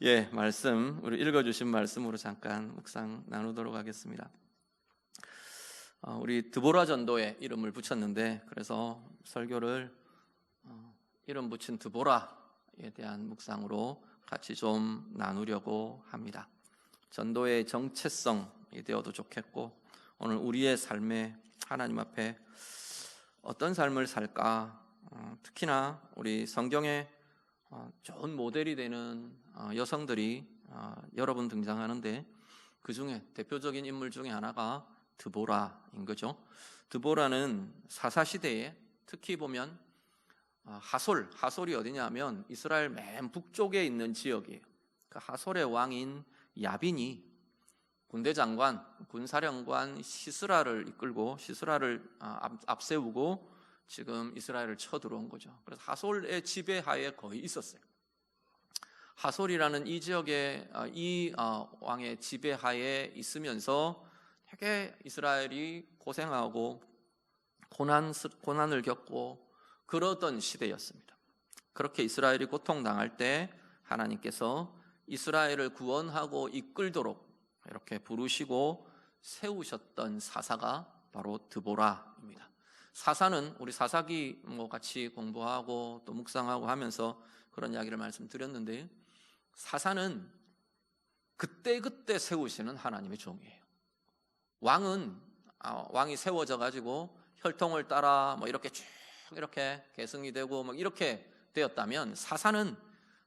예, 말씀 우리 읽어주신 말씀으로 잠깐 묵상 나누도록 하겠습니다. 어, 우리 드보라 전도에 이름을 붙였는데 그래서 설교를 어, 이름 붙인 드보라에 대한 묵상으로 같이 좀 나누려고 합니다. 전도의 정체성이 되어도 좋겠고 오늘 우리의 삶에 하나님 앞에 어떤 삶을 살까 어, 특히나 우리 성경에 어, 좋은 모델이 되는 어, 여성들이 어, 여러 분 등장하는데 그 중에 대표적인 인물 중에 하나가 드보라인 거죠. 드보라는 사사 시대에 특히 보면 어, 하솔, 하솔이 어디냐면 이스라엘 맨 북쪽에 있는 지역이에요. 그 하솔의 왕인 야빈이 군대 장관, 군사령관 시스라를 이끌고 시스라를 앞세우고 지금 이스라엘을 쳐들어온 거죠. 그래서 하솔의 지배하에 거의 있었어요. 하솔이라는 이 지역의 아, 이 아, 왕의 지배하에 있으면서 되게 이스라엘이 고생하고 고난 고난을 겪고 그러던 시대였습니다. 그렇게 이스라엘이 고통당할 때 하나님께서 이스라엘을 구원하고 이끌도록 이렇게 부르시고 세우셨던 사사가 바로 드보라입니다. 사사는 우리 사사기 뭐 같이 공부하고 또 묵상하고 하면서 그런 이야기를 말씀드렸는데 사사는 그때 그때 세우시는 하나님의 종이에요. 왕은 아, 왕이 세워져 가지고 혈통을 따라 뭐 이렇게 쭉 이렇게 계승이 되고 뭐 이렇게 되었다면 사사는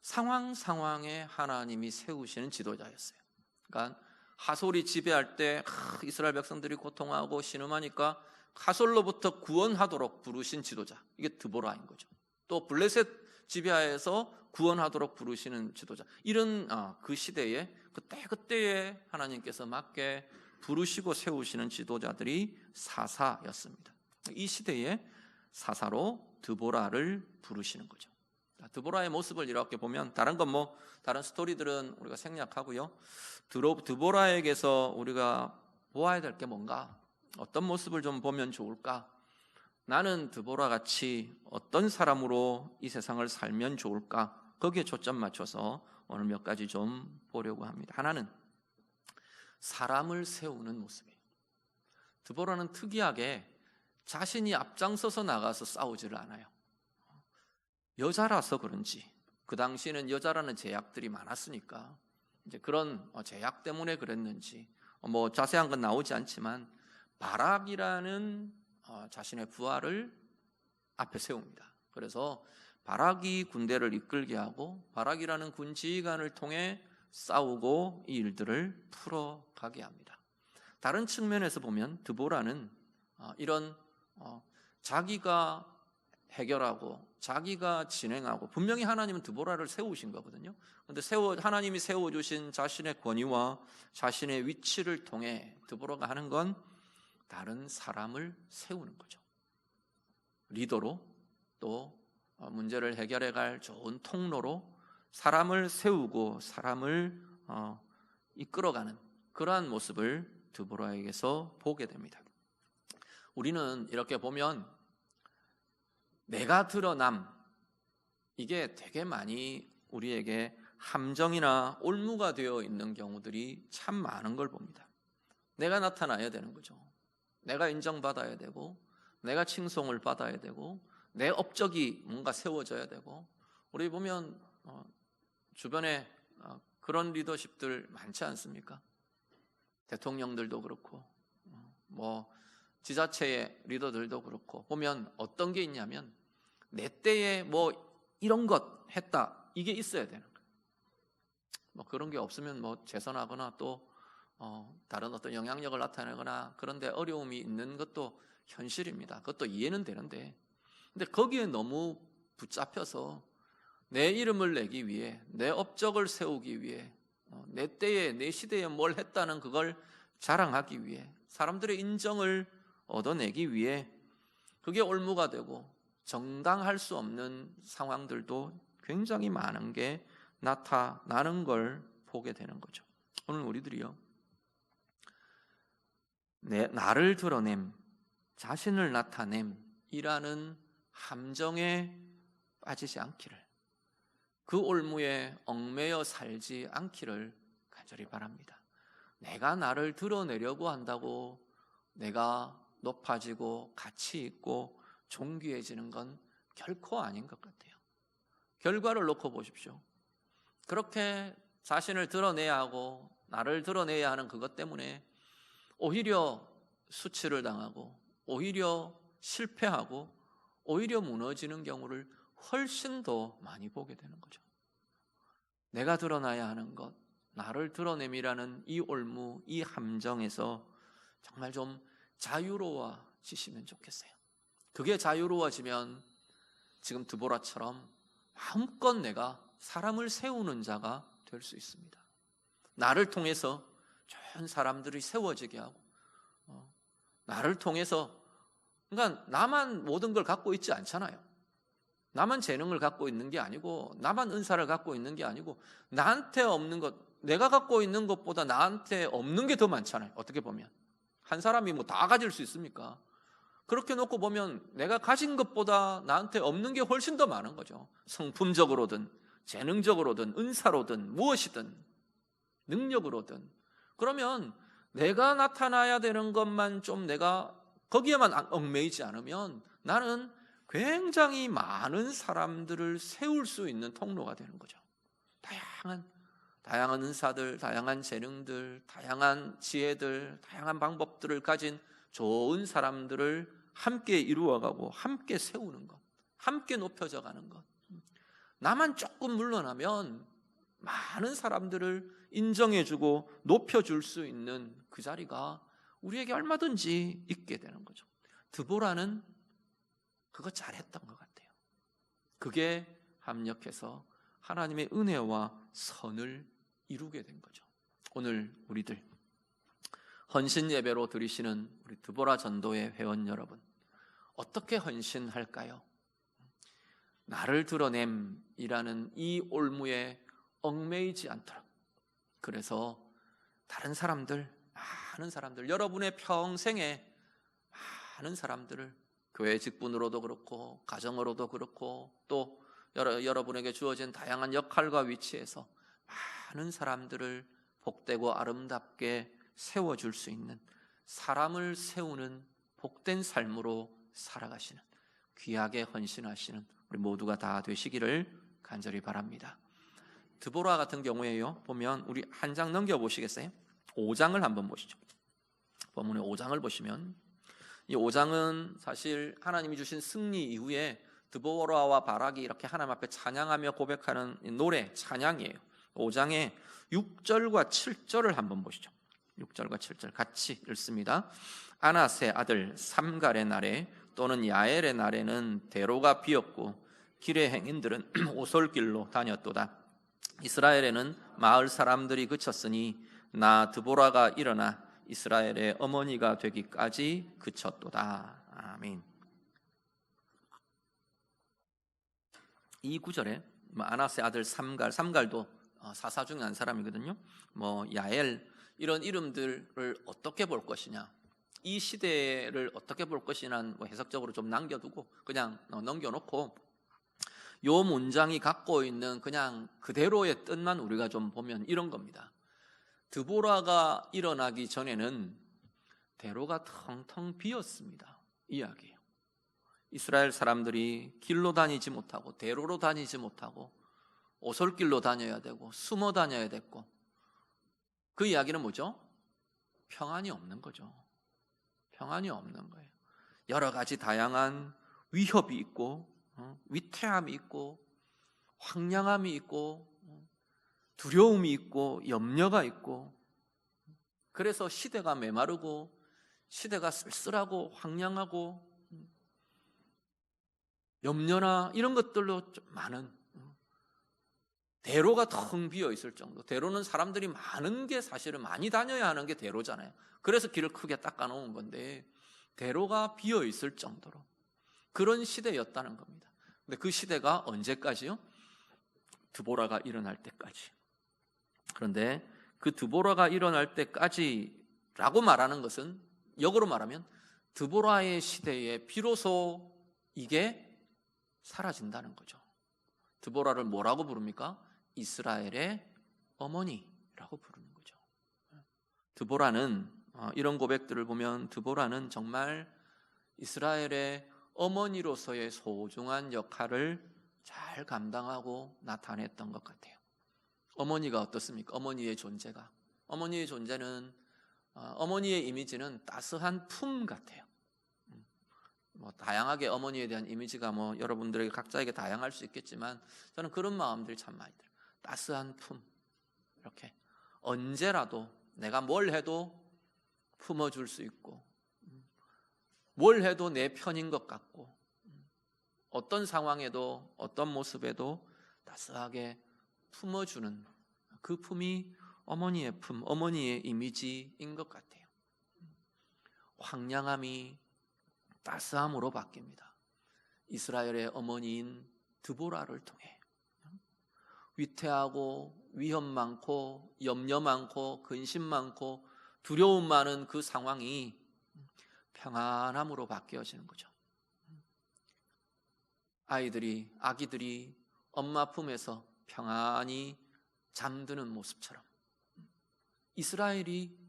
상황 상황에 하나님이 세우시는 지도자였어요. 그러니까 하솔이 지배할 때 아, 이스라엘 백성들이 고통하고 신음하니까 하솔로부터 구원하도록 부르신 지도자 이게 드보라인 거죠. 또 블레셋 지배하에서 구원하도록 부르시는 지도자 이런 아, 그 시대에 그때 그때에 하나님께서 맞게 부르시고 세우시는 지도자들이 사사였습니다. 이 시대에 사사로 드보라를 부르시는 거죠. 자, 드보라의 모습을 이렇게 보면 다른 건 뭐 다른 스토리들은 우리가 생략하고요. 드로, 드보라에게서 우리가 보아야 될 게 뭔가 어떤 모습을 좀 보면 좋을까? 나는 드보라 같이 어떤 사람으로 이 세상을 살면 좋을까? 거기에 초점 맞춰서 오늘 몇 가지 좀 보려고 합니다. 하나는 사람을 세우는 모습이에요. 드보라는 특이하게 자신이 앞장서서 나가서 싸우지를 않아요. 여자라서 그런지 그 당시에는 여자라는 제약들이 많았으니까 이제 그런 어, 제약 때문에 그랬는지 어, 뭐 자세한 건 나오지 않지만 바락이라는 어, 자신의 부하를 앞에 세웁니다. 그래서 바락이 군대를 이끌게 하고 바락이라는 군 지휘관을 통해 싸우고 이 일들을 풀어가게 합니다. 다른 측면에서 보면 드보라는 어, 이런 어, 자기가 해결하고 자기가 진행하고 분명히 하나님은 드보라를 세우신 거거든요. 근데 세워 하나님이 세워 주신 자신의 권위와 자신의 위치를 통해 드보라가 하는 건 다른 사람을 세우는 거죠. 리더로 또 어, 문제를 해결해 갈 좋은 통로로 사람을 세우고 사람을 어, 이끌어가는 그러한 모습을 드보라에게서 보게 됩니다. 우리는 이렇게 보면 내가 드러남 이게 되게 많이 우리에게 함정이나 올무가 되어 있는 경우들이 참 많은 걸 봅니다. 내가 나타나야 되는 거죠. 내가 인정받아야 되고, 내가 칭송을 받아야 되고, 내 업적이 뭔가 세워져야 되고, 우리 보면 어, 주변에 어, 그런 리더십들 많지 않습니까? 대통령들도 그렇고, 어, 뭐 지자체의 리더들도 그렇고 보면 어떤 게 있냐면 내 때에 뭐 이런 것 했다 이게 있어야 되는 거예요. 뭐 그런 게 없으면 뭐 재선하거나 또 어, 다른 어떤 영향력을 나타내거나 그런데 어려움이 있는 것도 현실입니다. 그것도 이해는 되는데 근데 거기에 너무 붙잡혀서 내 이름을 내기 위해 내 업적을 세우기 위해 어, 내 때에 내 시대에 뭘 했다는 그걸 자랑하기 위해 사람들의 인정을 얻어내기 위해 그게 올무가 되고 정당할 수 없는 상황들도 굉장히 많은 게 나타나는 걸 보게 되는 거죠. 오늘 우리들이요. 내, 나를 드러냄, 자신을 나타냄이라는 함정에 빠지지 않기를 그 올무에 얽매여 살지 않기를 간절히 바랍니다. 내가 나를 드러내려고 한다고 내가 높아지고 가치 있고 존귀해지는 건 결코 아닌 것 같아요. 결과를 놓고 보십시오. 그렇게 자신을 드러내야 하고 나를 드러내야 하는 그것 때문에 오히려 수치를 당하고 오히려 실패하고 오히려 무너지는 경우를 훨씬 더 많이 보게 되는 거죠. 내가 드러나야 하는 것, 나를 드러냄이라는 이 올무, 이 함정에서 정말 좀 자유로워지시면 좋겠어요. 그게 자유로워지면 지금 드보라처럼 마음껏 내가 사람을 세우는 자가 될 수 있습니다. 나를 통해서 좋은 사람들이 세워지게 하고, 어, 나를 통해서, 그러니까 나만 모든 걸 갖고 있지 않잖아요. 나만 재능을 갖고 있는 게 아니고, 나만 은사를 갖고 있는 게 아니고, 나한테 없는 것, 내가 갖고 있는 것보다 나한테 없는 게 더 많잖아요. 어떻게 보면. 한 사람이 뭐 다 가질 수 있습니까? 그렇게 놓고 보면 내가 가진 것보다 나한테 없는 게 훨씬 더 많은 거죠. 성품적으로든, 재능적으로든, 은사로든, 무엇이든, 능력으로든. 그러면 내가 나타나야 되는 것만 좀 내가 거기에만 얽매이지 않으면 나는 굉장히 많은 사람들을 세울 수 있는 통로가 되는 거죠. 다양한 다양한 은사들, 다양한 재능들, 다양한 지혜들, 다양한 방법들을 가진 좋은 사람들을 함께 이루어가고 함께 세우는 것, 함께 높여져 가는 것. 나만 조금 물러나면 많은 사람들을 인정해주고 높여줄 수 있는 그 자리가 우리에게 얼마든지 있게 되는 거죠. 드보라는 그거 잘했던 것 같아요. 그게 합력해서 하나님의 은혜와 선을 이루게 된 거죠. 오늘 우리들 헌신 예배로 드리시는 우리 드보라 전도의 회원 여러분 어떻게 헌신할까요? 나를 드러냄이라는 이 올무에 얽매이지 않도록 그래서 다른 사람들 많은 사람들 여러분의 평생에 많은 사람들을 교회 직분으로도 그렇고 가정으로도 그렇고 또 여러, 여러분에게 주어진 다양한 역할과 위치에서 많은 사람들을 복되고 아름답게 세워줄 수 있는 사람을 세우는 복된 삶으로 살아가시는 귀하게 헌신하시는 우리 모두가 다 되시기를 간절히 바랍니다. 드보라 같은 경우에요. 보면 우리 한 장 넘겨 보시겠어요? 5장을 한번 보시죠. 본문의 5장을 보시면 이 5장은 사실 하나님이 주신 승리 이후에 드보라와 바락이 이렇게 하나님 앞에 찬양하며 고백하는 노래 찬양이에요. 5장의 6절과 7절을 한번 보시죠. 6절과 7절 같이 읽습니다. 아나세 아들 삼갈의 날에 또는 야엘의 날에는 대로가 비었고 길의 행인들은 오솔길로 다녔도다. 이스라엘에는 마을 사람들이 그쳤으니 나 드보라가 일어나 이스라엘의 어머니가 되기까지 그쳤도다. 아멘. 이 구절에 뭐 아나스의 아들 삼갈, 삼갈도 어, 사사 중에 한 사람이거든요. 뭐 야엘 이런 이름들을 어떻게 볼 것이냐, 이 시대를 어떻게 볼 것이냐는 뭐 해석적으로 좀 남겨두고 그냥 어, 넘겨놓고 요 문장이 갖고 있는 그냥 그대로의 뜻만 우리가 좀 보면 이런 겁니다. 드보라가 일어나기 전에는 대로가 텅텅 비었습니다. 이야기예요. 이스라엘 사람들이 길로 다니지 못하고 대로로 다니지 못하고 오솔길로 다녀야 되고 숨어 다녀야 됐고 그 이야기는 뭐죠? 평안이 없는 거죠. 평안이 없는 거예요. 여러 가지 다양한 위협이 있고 어, 위태함이 있고 황량함이 있고 어, 두려움이 있고 염려가 있고 그래서 시대가 메마르고 시대가 쓸쓸하고 황량하고 염려나 이런 것들로 좀 많은 대로가 텅 비어 있을 정도. 대로는 사람들이 많은 게 사실은 많이 다녀야 하는 게 대로잖아요. 그래서 길을 크게 닦아 놓은 건데 대로가 비어 있을 정도로 그런 시대였다는 겁니다. 근데 그 시대가 언제까지요? 드보라가 일어날 때까지. 그런데 그 드보라가 일어날 때까지라고 말하는 것은 역으로 말하면 드보라의 시대에 비로소 이게 사라진다는 거죠. 드보라를 뭐라고 부릅니까? 이스라엘의 어머니라고 부르는 거죠. 드보라는 어, 이런 고백들을 보면 드보라는 정말 이스라엘의 어머니로서의 소중한 역할을 잘 감당하고 나타냈던 것 같아요. 어머니가 어떻습니까? 어머니의 존재가. 어머니의 존재는, 어, 어머니의 이미지는 따스한 품 같아요. 음, 뭐, 다양하게 어머니에 대한 이미지가 뭐, 여러분들에게 각자에게 다양할 수 있겠지만, 저는 그런 마음들이 참 많이 들어요. 따스한 품. 이렇게. 언제라도 내가 뭘 해도 품어줄 수 있고, 음, 뭘 해도 내 편인 것 같고, 음, 어떤 상황에도 어떤 모습에도 따스하게 품어주는 그 품이 어머니의 품, 어머니의 이미지인 것 같아요. 황량함이 따스함으로 바뀝니다. 이스라엘의 어머니인 드보라를 통해 위태하고 위험 많고 염려 많고 근심 많고 두려움 많은 그 상황이 평안함으로 바뀌어지는 거죠. 아이들이 아기들이 엄마 품에서 평안히 잠드는 모습처럼 이스라엘이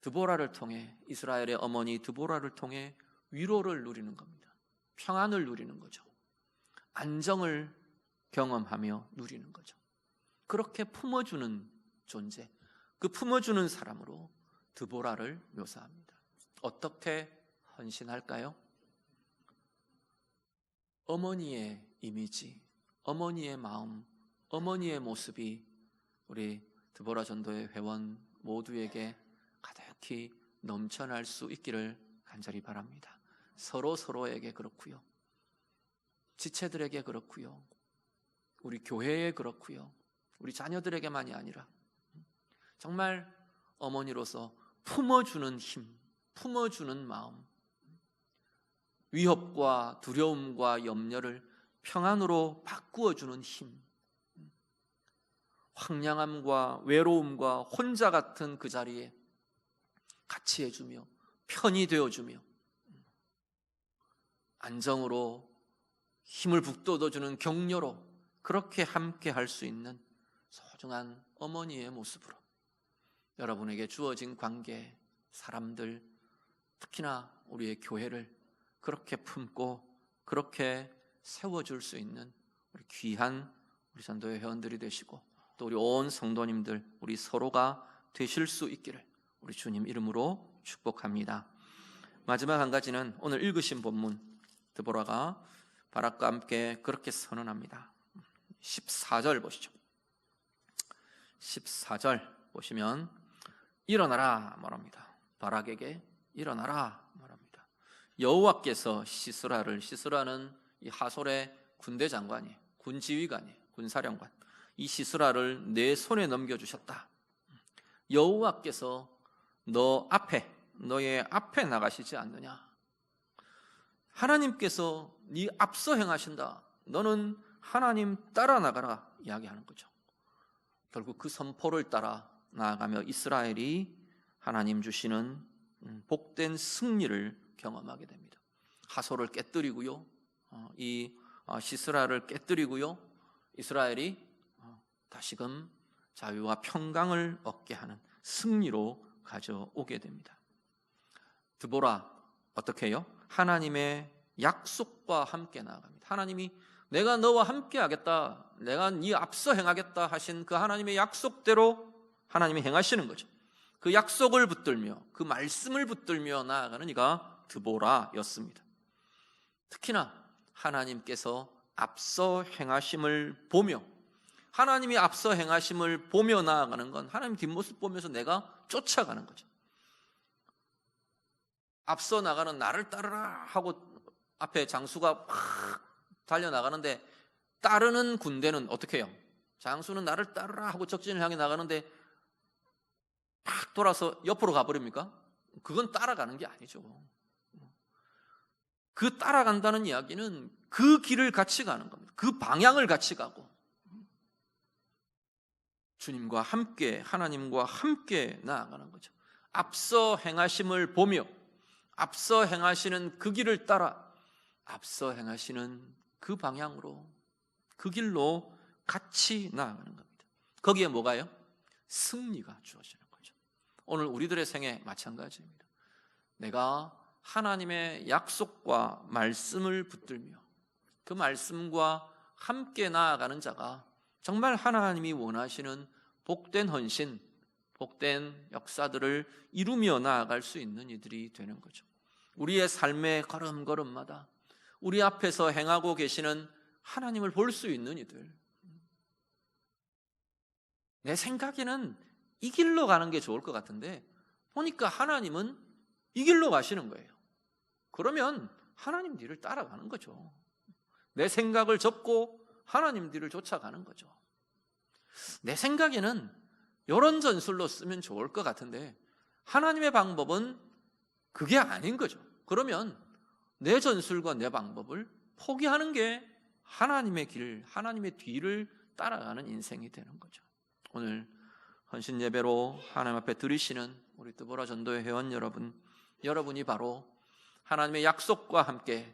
드보라를 통해 이스라엘의 어머니 드보라를 통해 위로를 누리는 겁니다. 평안을 누리는 거죠. 안정을 경험하며 누리는 거죠. 그렇게 품어주는 존재, 그 품어주는 사람으로 드보라를 묘사합니다. 어떻게 헌신할까요? 어머니의 이미지, 어머니의 마음, 어머니의 모습이 우리 드보라 전도의 회원 모두에게 가득히 넘쳐날 수 있기를 간절히 바랍니다. 서로 서로에게 그렇고요. 지체들에게 그렇고요. 우리 교회에 그렇고요. 우리 자녀들에게만이 아니라 정말 어머니로서 품어주는 힘, 품어주는 마음, 위협과 두려움과 염려를 평안으로 바꾸어주는 힘, 황량함과 외로움과 혼자 같은 그 자리에 같이 해주며 편히 되어주며 안정으로 힘을 북돋워주는 격려로 그렇게 함께 할 수 있는 소중한 어머니의 모습으로 여러분에게 주어진 관계, 사람들, 특히나 우리의 교회를 그렇게 품고 그렇게 세워줄 수 있는 우리 귀한 우리 전도의 회원들이 되시고 또 우리 온 성도님들 우리 서로가 되실 수 있기를 우리 주님 이름으로 축복합니다. 마지막 한 가지는 오늘 읽으신 본문 드보라가 바락과 함께 그렇게 선언합니다. 14절 보시죠. 14절 보시면 일어나라 말합니다. 바락에게 일어나라 말합니다. 여호와께서 시스라를 시스라는 이 하솔의 군대 장관이 군 지휘관이 군사령관 이 시스라를 내 손에 넘겨 주셨다. 여호와께서 너 앞에 너의 앞에 나가시지 않느냐? 하나님께서 네 앞서 행하신다. 너는 하나님 따라 나가라 이야기하는 거죠. 결국 그 선포를 따라 나아가며 이스라엘이 하나님 주시는 음, 복된 승리를 경험하게 됩니다. 하소를 깨뜨리고요, 어, 이 어, 시스라를 깨뜨리고요, 이스라엘이 어, 다시금 자유와 평강을 얻게 하는 승리로 가져오게 됩니다. 드보라 어떻게 해요? 하나님의 약속과 함께 나아갑니다. 하나님이 내가 너와 함께 하겠다. 내가 네 앞서 행하겠다 하신 그 하나님의 약속대로 하나님이 행하시는 거죠. 그 약속을 붙들며 그 말씀을 붙들며 나아가는 이가 드보라였습니다. 특히나 하나님께서 앞서 행하심을 보며 하나님이 앞서 행하심을 보며 나아가는 건 하나님 뒷모습 보면서 내가 쫓아가는 거죠. 앞서 나가는 나를 따르라 하고 앞에 장수가 확 달려나가는데 따르는 군대는 어떻게 해요? 장수는 나를 따르라 하고 적진을 향해 나가는데 팍 돌아서 옆으로 가버립니까? 그건 따라가는 게 아니죠. 그 따라간다는 이야기는 그 길을 같이 가는 겁니다. 그 방향을 같이 가고 주님과 함께 하나님과 함께 나아가는 거죠. 앞서 행하심을 보며 앞서 행하시는 그 길을 따라 앞서 행하시는 그 방향으로 그 길로 같이 나아가는 겁니다. 거기에 뭐가요? 승리가 주어지는. 오늘 우리들의 생애 마찬가지입니다. 내가 하나님의 약속과 말씀을 붙들며 그 말씀과 함께 나아가는 자가 정말 하나님이 원하시는 복된 헌신, 복된 역사들을 이루며 나아갈 수 있는 이들이 되는 거죠. 우리의 삶의 걸음걸음마다 우리 앞에서 행하고 계시는 하나님을 볼 수 있는 이들. 내 생각에는 이 길로 가는 게 좋을 것 같은데 보니까 하나님은 이 길로 가시는 거예요. 그러면 하나님 뒤를 따라가는 거죠. 내 생각을 접고 하나님 뒤를 쫓아가는 거죠. 내 생각에는 이런 전술로 쓰면 좋을 것 같은데 하나님의 방법은 그게 아닌 거죠. 그러면 내 전술과 내 방법을 포기하는 게 하나님의 길, 하나님의 뒤를 따라가는 인생이 되는 거죠. 오늘 헌신 예배로 하나님 앞에 들으시는 우리 뜨보라 전도의 회원 여러분, 여러분이 바로 하나님의 약속과 함께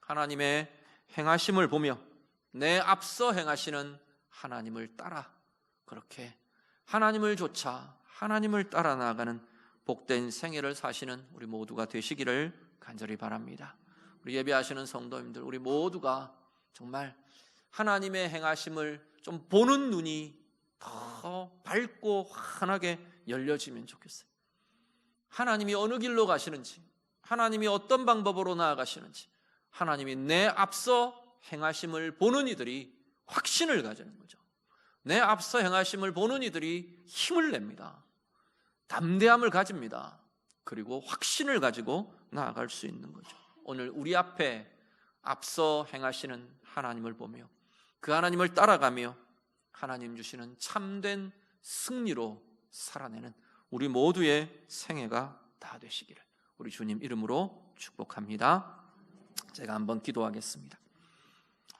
하나님의 행하심을 보며 내 앞서 행하시는 하나님을 따라 그렇게 하나님을 쫓아 하나님을 따라 나아가는 복된 생애를 사시는 우리 모두가 되시기를 간절히 바랍니다. 우리 예배하시는 성도님들, 우리 모두가 정말 하나님의 행하심을 좀 보는 눈이 더 밝고 환하게 열려지면 좋겠어요. 하나님이 어느 길로 가시는지, 하나님이 어떤 방법으로 나아가시는지, 하나님이 내 앞서 행하심을 보는 이들이 확신을 가지는 거죠. 내 앞서 행하심을 보는 이들이 힘을 냅니다. 담대함을 가집니다. 그리고 확신을 가지고 나아갈 수 있는 거죠. 오늘 우리 앞에 앞서 행하시는 하나님을 보며 그 하나님을 따라가며 하나님 주시는 참된 승리로 살아내는 우리 모두의 생애가 다 되시기를 우리 주님 이름으로 축복합니다. 제가 한번 기도하겠습니다.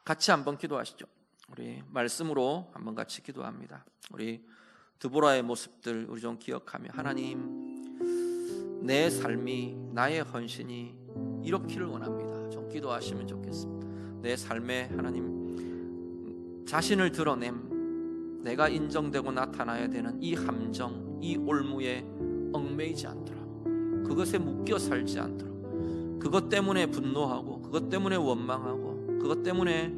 같이 한번 기도하시죠. 우리 말씀으로 한번 같이 기도합니다. 우리 드보라의 모습들 우리 좀 기억하며 하나님 내 삶이 나의 헌신이 이렇기를 원합니다. 좀 기도하시면 좋겠습니다. 내 삶에 하나님 자신을 드러냄 내가 인정되고 나타나야 되는 이 함정, 이 올무에 얽매이지 않도록 그것에 묶여 살지 않도록 그것 때문에 분노하고 그것 때문에 원망하고 그것 때문에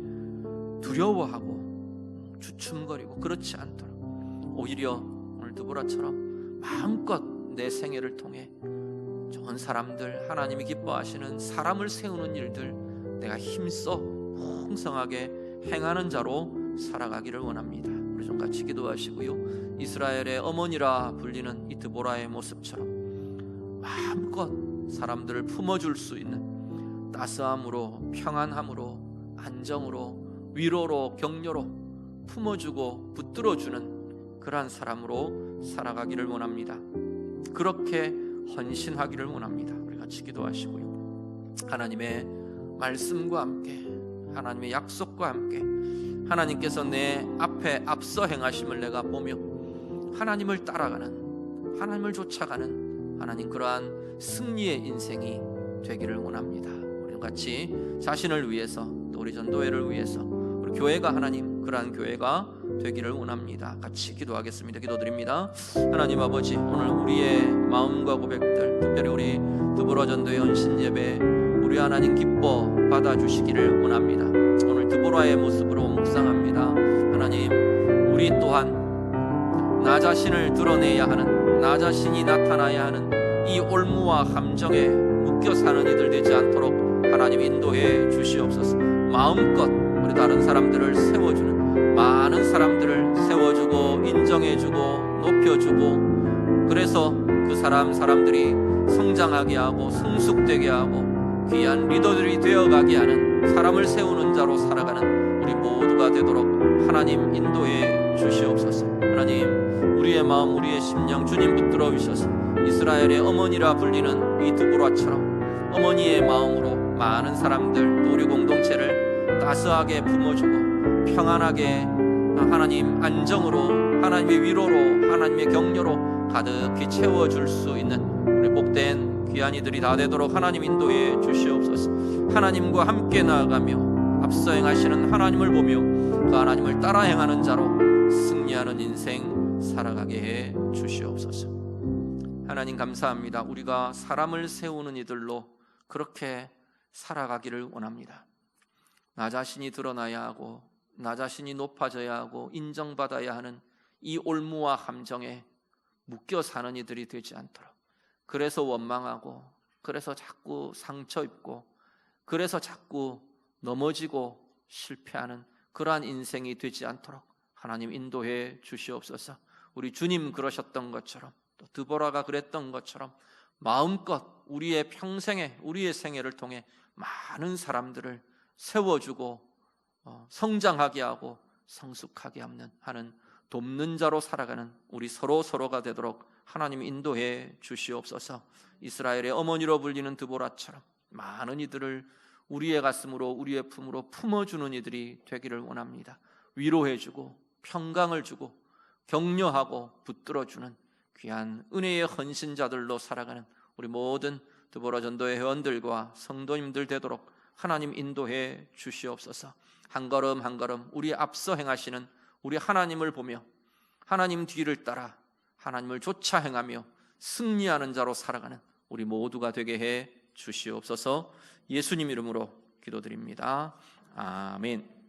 두려워하고 주춤거리고 그렇지 않도록 오히려 오늘 드보라처럼 마음껏 내 생애를 통해 좋은 사람들 하나님이 기뻐하시는 사람을 세우는 일들 내가 힘써 풍성하게 행하는 자로 살아가기를 원합니다. 좀 같이 기도하시고요. 이스라엘의 어머니라 불리는 이 드보라의 모습처럼 마음껏 사람들을 품어줄 수 있는 따스함으로 평안함으로 안정으로 위로로 격려로 품어주고 붙들어주는 그러한 사람으로 살아가기를 원합니다. 그렇게 헌신하기를 원합니다. 우리 같이 기도하시고요. 하나님의 말씀과 함께 하나님의 약속과 함께 하나님께서 내 앞에 앞서 행하심을 내가 보며 하나님을 따라가는 하나님을 쫓아가는 하나님 그러한 승리의 인생이 되기를 원합니다. 우리 같이 자신을 위해서 또 우리 전도회를 위해서 우리 교회가 하나님 그러한 교회가 되기를 원합니다. 같이 기도하겠습니다. 기도드립니다. 하나님 아버지 오늘 우리의 마음과 고백들 특별히 우리 드보라 전도의 헌신 예배 우리 하나님 기뻐 받아 주시기를 원합니다. 오늘 드보라의 모습으로 묵상합니다. 하나님 우리 또한 나 자신을 드러내야 하는 나 자신이 나타나야 하는 이 올무와 함정에 묶여 사는 이들 되지 않도록 하나님 인도해 주시옵소서. 마음껏 우리 다른 사람들을 세워주는 많은 사람들을 세워주고 인정해주고 높여주고 그래서 그 사람 사람들이 성장하게 하고 성숙되게 하고 귀한 리더들이 되어가게 하는 사람을 세우는 자로 살아가는 우리 모두가 되도록 하나님 인도해 주시옵소서. 하나님 우리의 마음 우리의 심령 주님 붙들어 주셔서 이스라엘의 어머니라 불리는 이 드보라처럼 어머니의 마음으로 많은 사람들 또 우리 공동체를 따스하게 품어주고 평안하게 하나님 안정으로 하나님의 위로로 하나님의 격려로 가득히 채워줄 수 있는 우리 복된 귀한 이들이 다 되도록 하나님 인도해 주시옵소서 하나님과 함께 나아가며 앞서 행하시는 하나님을 보며 그 하나님을 따라 행하는 자로 승리하는 인생 살아가게 해 주시옵소서. 하나님 감사합니다. 우리가 사람을 세우는 이들로 그렇게 살아가기를 원합니다. 나 자신이 드러나야 하고 나 자신이 높아져야 하고 인정받아야 하는 이 올무와 함정에 묶여 사는 이들이 되지 않도록 그래서 원망하고 그래서 자꾸 상처 입고 그래서 자꾸 넘어지고 실패하는 그러한 인생이 되지 않도록 하나님 인도해 주시옵소서. 우리 주님 그러셨던 것처럼 또 드보라가 그랬던 것처럼 마음껏 우리의 평생에 우리의 생애를 통해 많은 사람들을 세워주고 어, 성장하게 하고 성숙하게 하는 하는 돕는 자로 살아가는 우리 서로 서로가 되도록 하나님 인도해 주시옵소서. 이스라엘의 어머니로 불리는 드보라처럼 많은 이들을 우리의 가슴으로 우리의 품으로 품어주는 이들이 되기를 원합니다. 위로해주고 평강을 주고 격려하고 붙들어주는 귀한 은혜의 헌신자들로 살아가는 우리 모든 드보라 전도의 회원들과 성도님들 되도록 하나님 인도해 주시옵소서. 한 걸음 한 걸음 우리 앞서 행하시는 우리 하나님을 보며 하나님 뒤를 따라 하나님을 쫓아 행하며 승리하는 자로 살아가는 우리 모두가 되게 해 주시옵소서. 예수님 이름으로 기도드립니다. 아멘.